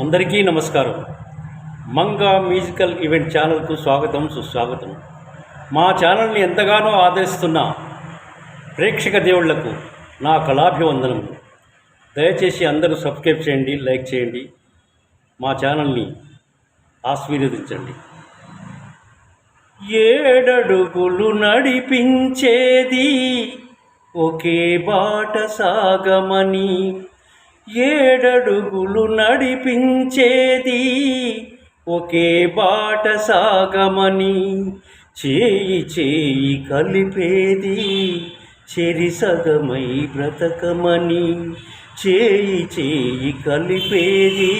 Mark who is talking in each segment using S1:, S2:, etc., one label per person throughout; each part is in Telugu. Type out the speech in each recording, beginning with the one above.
S1: అందరికీ నమస్కారం. మంగా మ్యూజికల్ ఈవెంట్ ఛానల్కు స్వాగతం సుస్వాగతం. మా ఛానల్ని ఎంతగానో ఆదరిస్తున్న ప్రేక్షక దేవుళ్ళకు నా కళాభివందనములు దయచేసి అందరూ సబ్స్క్రైబ్ చేయండి లైక్ చేయండి మా ఛానల్ని ఆశీర్వదించండి. ఏడడుగులు నడిపించేది ఒకే బాట సాగమని ఏడడుగులు నడిపించేది ఒకే బాట సాగమని చేయి చేయి కలిపేది చెరి సగమై బ్రతకమని చేయి చేయి కలిపేది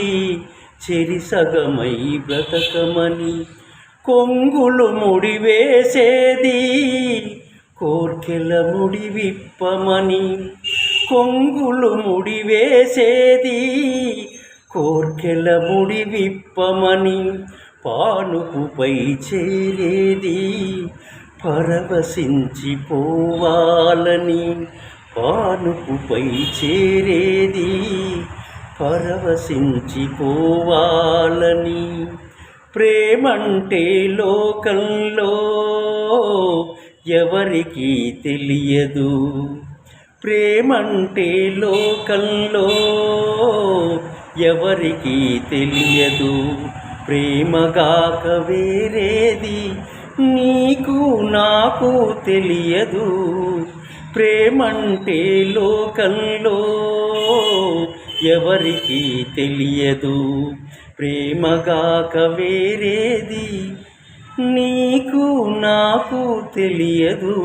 S1: చెరి సగమై బ్రతకమని కొంగులు ముడివేసేది కోర్కెల ముడి విప్పమని కొంగులు ముడివేసేది కోర్కెల ముడి విప్పమని పానుకుపై చేరేది పరవశించిపోవాలని పానుకుపై చేరేది పరవశించిపోవాలని ప్రేమంటే లోకంలో ఎవరికీ తెలియదు ప్రేమంటే లోకంలో ఎవరికి తెలియదు. ప్రేమగాక వేరేది నీకు నాకు తెలియదు. ప్రేమంటే లోకంలో ఎవరికి తెలియదు. ప్రేమగాక వేరేది నీకు నాకు తెలియదు.